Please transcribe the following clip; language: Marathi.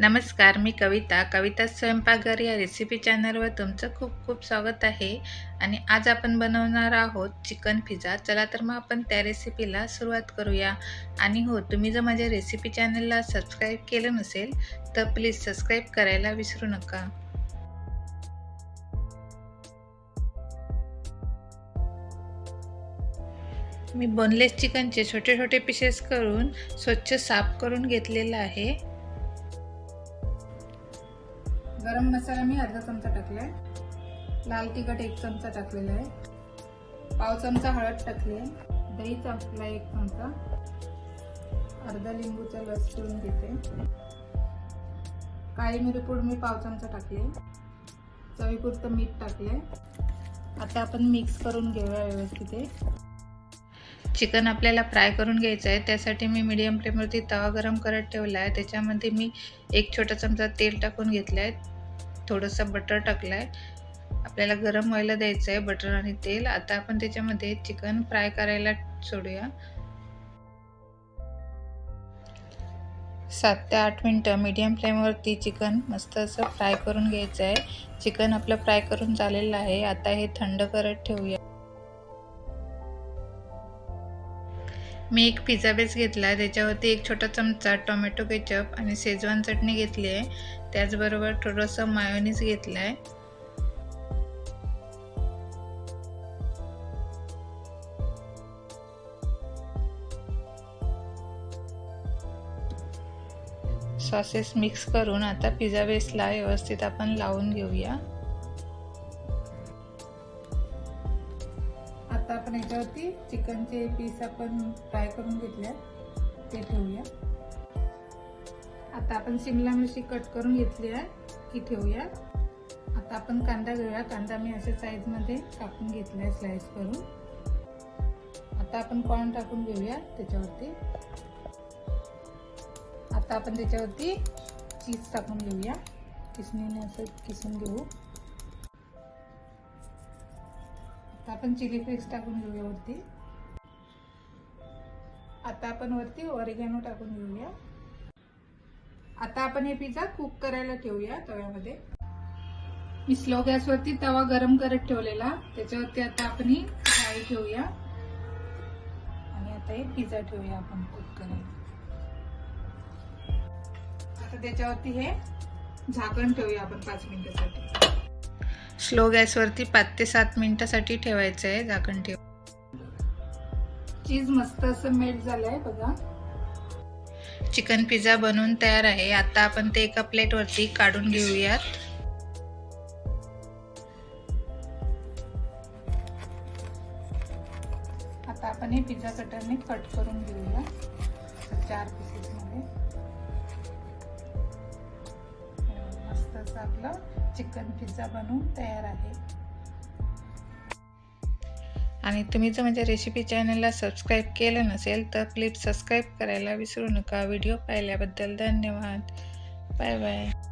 नमस्कार मी कविता. कविता स्वयंपाकघर या रेसिपी चॅनलवर तुमचं खूप खूप स्वागत आहे. आणि आज आपण बनवणार आहोत चिकन पिझ्झा. चला तर मग आपण त्या रेसिपीला सुरुवात करूया. आणि हो तुम्ही जर माझ्या रेसिपी चॅनलला सबस्क्राईब केलं नसेल तर प्लीज सबस्क्राईब करायला विसरू नका. मी बोनलेस चिकनचे छोटे छोटे पीसेस करून स्वच्छ साफ करून घेतलेलं आहे. गरम मसाला मी अर्धा चमचा टाकला आहे लाल तिखट एक चमचा टाकलेला आहे. पाव चमचा हळद टाकली आहे दही टाकला एक चमचा. अर्धा लिंबूचा लस करून घेते. काळी मिरीपूड मी पाव चमचा टाकले चवीपुरतं मीठ टाकले आता आपण मिक्स करून घेऊया व्यवस्थित हे. चिकन आपल्याला फ्राय करून घ्यायचं आहे त्यासाठी मी मीडियम फ्लेमवरती तवा गरम करत ठेवला आहे त्याच्यामध्ये मी एक छोटा चमचा तेल टाकून घेतलं आहे थोडंसं बटर टाकलं आहे आपल्याला गरम व्हायला द्यायचं आहे बटर आणि तेल. आता आपण त्याच्यामध्ये चिकन फ्राय करायला सोडूया. सात ते आठ मिनटं मीडियम फ्लेमवरती चिकन मस्त असं फ्राय करून घ्यायचं आहे चिकन आपलं फ्राय करून झालेलं आहे. आता हे थंड करत ठेवूया. मी एक पिझ्झा बेस घेतला आहे त्याच्यावरती एक छोटा चमचा टोमॅटो केचप आणि शेजवान चटणी घेतली आहे. त्याचबरोबर थोडंसं मायोनीज घेतलं आहे सॉसेस मिक्स करून आता पिझ्झा बेसला व्यवस्थित आपण लावून घेऊया. आता आपण याच्यावरती चिकनचे पीस आपण फ्राय करून घेतले ते ठेवूया. आता आपण शिमला मिरची कट करून घेतली आहे की ठेवूया. आता आपण कांदा घेऊया. कांदा मी अशा साईजमध्ये कापून घेतला आहे स्लाइस करून. आता आपण कॉर्न टाकून घेऊया त्याच्यावरती. आता आपण त्याच्यावरती चीज टाकून घेऊया. किसणीने असं किसून घेऊ. आता आपण चिली फ्लेक्स टाकून घेऊया वरती. आता आपण वरती ओरिगॅनो टाकून घेऊया. आता आपण हे पिझ्झा कुक करायला ठेवूया तव्यामध्ये. मी स्लो गॅसवरती तवा गरम करत ठेवलेला. त्याच्यावरती आता आपण ही डाळी ठेवूया. आणि आता हे पिझ्झा ठेवूया आपण कुक करायला. आता त्याच्यावरती हे झाकण ठेवूया आपण पाच मिनिटासाठी. स्लो गॅसवरती पाच ते सात मिनिटासाठी ठेवायचं आहे झाकण ठेव. चीज मस्त असं मेल्ट झालंय बघा. चिकन पिझ्झा बनवून तयार आहे. आता आपण ते एका प्लेटवरती काढून घेऊयात. आता आपण हे पिझ्झा कटरने कट करून घेऊया. चार पीसेस असं आपलं चिकन पिझ्झा बनवून तयार आहे. आणि तुम्ही जर माझ्या रेसिपी चॅनलला सबस्क्राईब केलं नसेल तर प्लीज सबस्क्राईब करायला विसरू नका. व्हिडिओ पाहिल्याबद्दल धन्यवाद. Bye bye.